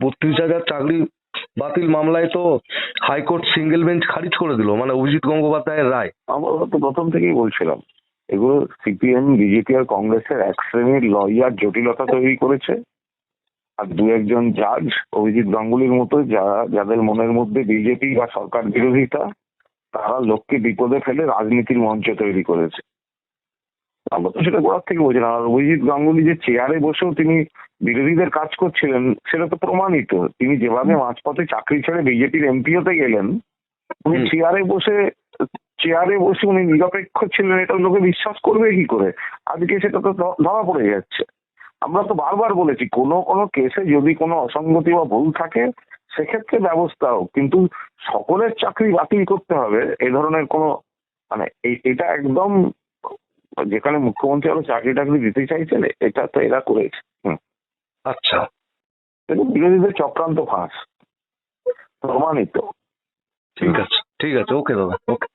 বত্রিশ হাজার চাকরি বাতিল মামলায় তো হাইকোর্ট সিঙ্গেল বেঞ্চ খারিজ করে দিল মানে অভিজিৎ গঙ্গোপাধ্যায়ের রায়। আমরা তো প্রথম থেকেই বলছিলাম, এগুলো সিপিএম, বিজেপি আর কংগ্রেসের এক শ্রেণির লয়ার জটিলতা তৈরি করেছে। আর দু একজন জাজ অভিজিৎ গাঙ্গুলির মতো যারা যাদের মনের মধ্যে বিজেপি বা সরকার বিরোধিতা, তারা লোককে বিপদে ফেলে রাজনীতির মঞ্চ তৈরি করেছে। আমরা তো সেটা গোড়ার থেকে বলছিলাম আর অভিজিৎ গাঙ্গুলি যে চেয়ারে বসেও তিনি বিরোধীদের কাজ করছিলেন সেটা তো প্রমাণিত। তিনি যেভাবে মাঝপথে চাকরি ছেড়ে বিজেপির এমপি হতে গেলেন উনি। চেয়ারে বসে চেয়ারে বসে উনি নিরপেক্ষ ছিলেন এটা লোকে বিশ্বাস করবে কি করে? আজকে সেটা তো ধরা পড়ে যাচ্ছে। আমরা তো বারবার বলেছি কোনো কোনো কেসে যদি কোনো অসঙ্গতি বা ভুল থাকে সেক্ষেত্রে ব্যবস্থা হোক। কিন্তু সকলের চাকরি বাতিল করতে হবে এই ধরনের কোনো মানে এই- এটা একদম যেখানে মুখ্যমন্ত্রী আরও চাকরি টাকরি দিতে চাইছেন এটা তো এরা করেছে। হুম। আচ্ছা। বিরোধীদের চক্রান্ত ফাঁস প্রমাণিত। ঠিক আছে ঠিক আছে ওকে দাদা ওকে।